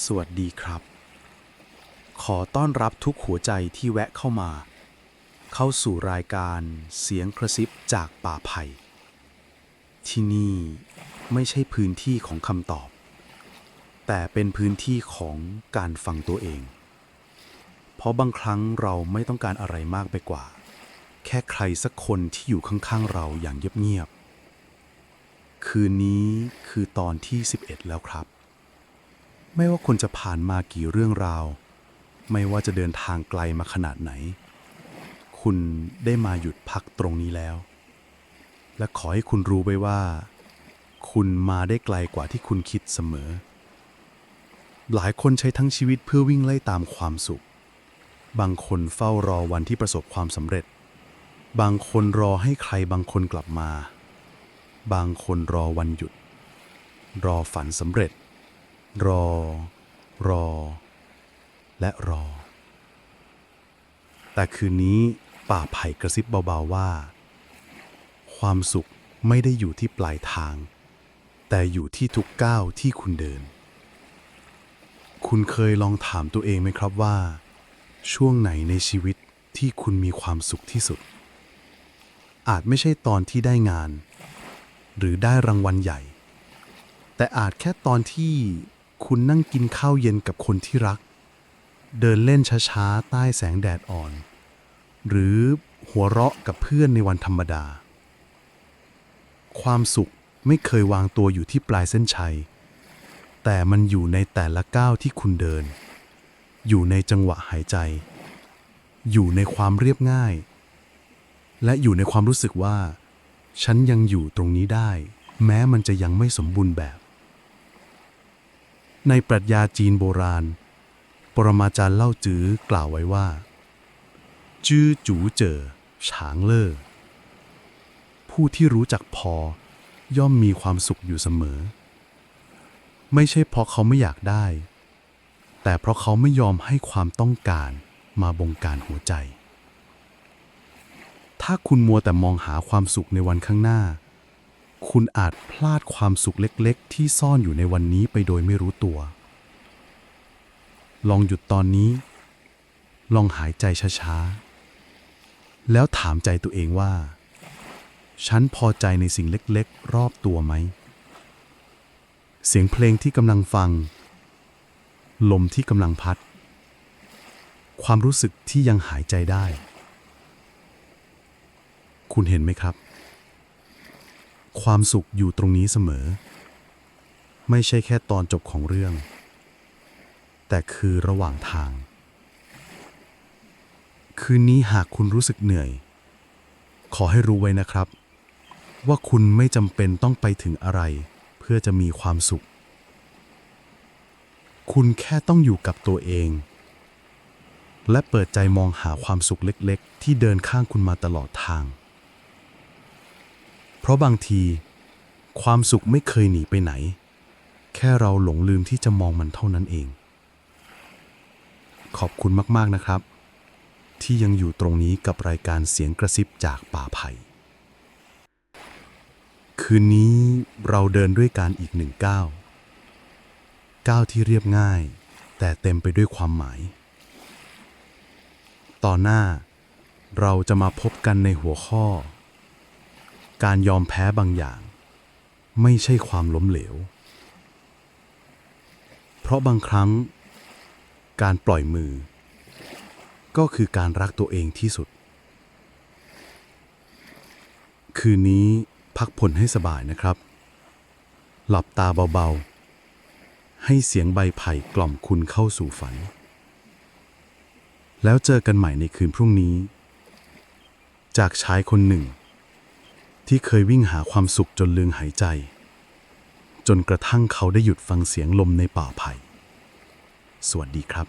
สวัสดีครับ ขอต้อนรับทุกหัวใจที่แวะเข้ามา เข้าสู่รายการเสียงกระซิบจากป่าไผ่ที่นี่ไม่ใช่พื้นที่ของคำตอบ แต่เป็นพื้นที่ของการฟังตัวเอง เพราะบางครั้งเราไม่ต้องการอะไรมากไปกว่า แค่ใครสักคนที่อยู่ข้างๆเราอย่างเงียบๆคืนนี้คือตอนที่ 11 แล้วครับ ไม่ว่าคนจะผ่านมากี่เรื่องราว ไม่ว่าจะเดินทางไกลมาขนาดไหน คุณได้มาหยุดพักตรงนี้แล้ว และขอให้คุณรู้ไว้ว่า คุณมาได้ไกลกว่าที่คุณคิดเสมอ หลายคนใช้ทั้งชีวิตเพื่อวิ่งไล่ตามความสุข บางคนเฝ้ารอวันที่ประสบความสำเร็จ บางคนรอให้ใครบางคนกลับมา บางคนรอวันหยุด รอฝันสำเร็จ รอ รอ และรอ แต่คืนนี้ป่าไผ่กระซิบเบาๆว่า ความสุขไม่ได้อยู่ที่ปลายทาง แต่อยู่ที่ทุกก้าวที่คุณเดิน คุณเคยลองถามตัวเองไหมครับว่า ช่วงไหนในชีวิตที่คุณมีความสุขที่สุด อาจไม่ใช่ตอนที่ได้งาน หรือได้รางวัลใหญ่ แต่อาจแค่ตอนที่ คุณนั่งกินข้าวเย็นกับคนที่รัก เดินเล่นช้าๆ ใต้แสงแดดอ่อน หรือหัวเราะกับเพื่อนในวันธรรมดา ความสุขไม่เคยวางตัวอยู่ที่ปลายเส้นชัย แต่มันอยู่ในแต่ละก้าวที่คุณเดิน อยู่ในจังหวะหายใจ อยู่ในความเรียบง่าย และอยู่ในความรู้สึกว่า ฉันยังอยู่ตรงนี้ได้ แม้มันจะยังไม่สมบูรณ์แบบ ในปรัชญาจีนโบราณ ปรมาจารย์เล่าจื้อกล่าวไว้ว่า จื้อจูเจอฉางเล่อผู้ที่รู้จักพอย่อมมีความสุขอยู่เสมอ ไม่ใช่เพราะเขาไม่อยากได้ แต่เพราะเขาไม่ยอมให้ความต้องการมาบงการหัวใจ ถ้าคุณมัวแต่มองหาความสุขในวันข้างหน้า คุณอาจพลาดความสุขเล็กๆ ที่ซ่อนอยู่ในวันนี้ไปโดยไม่รู้ตัว ลองหยุดตอนนี้ ลองหายใจช้าๆ แล้วถามใจตัวเองว่า ฉันพอใจในสิ่งเล็กๆ รอบตัวไหม เสียงเพลงที่กำลังฟัง ลมที่กำลังพัด ความรู้สึกที่ยังหายใจได้ คุณเห็นไหมครับ ความสุขอยู่ตรงนี้เสมอ ไม่ใช่แค่ตอนจบของเรื่อง แต่คือระหว่างทาง คืนนี้หากคุณรู้สึกเหนื่อย ขอให้รู้ไว้นะครับ ว่าคุณไม่จำเป็นต้องไปถึงอะไร เพื่อจะมีความสุข คุณแค่ต้องอยู่กับตัวเอง และเปิดใจมองหาความสุขเล็ก ๆ ที่เดินข้างคุณมาตลอดทาง เพราะบางที ความสุขไม่เคยหนีไปไหน แค่เราหลงลืมที่จะมองมันเท่านั้นเอง ขอบคุณมาก ๆ นะครับ ที่ยังอยู่ตรงนี้กับรายการเสียงกระซิบจากป่าไผ่คืนนี้เราเดินด้วยการอีกหนึ่งก้าวก้าวที่เรียบง่าย แต่เต็มไปด้วยความหมาย ต่อหน้าเราจะมาพบกันในหัวข้อ การยอมแพ้บางอย่าง ไม่ใช่ความล้มเหลว เพราะบางครั้ง การปล่อยมือ ก็คือการรักตัวเองที่สุด คืนนี้พักผ่อนให้สบายนะครับ หลับตาเบาๆ ให้เสียงใบไผ่กล่อมคุณเข้าสู่ฝัน แล้วเจอกันใหม่ในคืนพรุ่งนี้ จากชายคนหนึ่ง ที่เคยวิ่งหาความสุขจนลืมหายใจ จนกระทั่งเขาได้หยุดฟังเสียงลมในป่าไผ่ สวัสดีครับ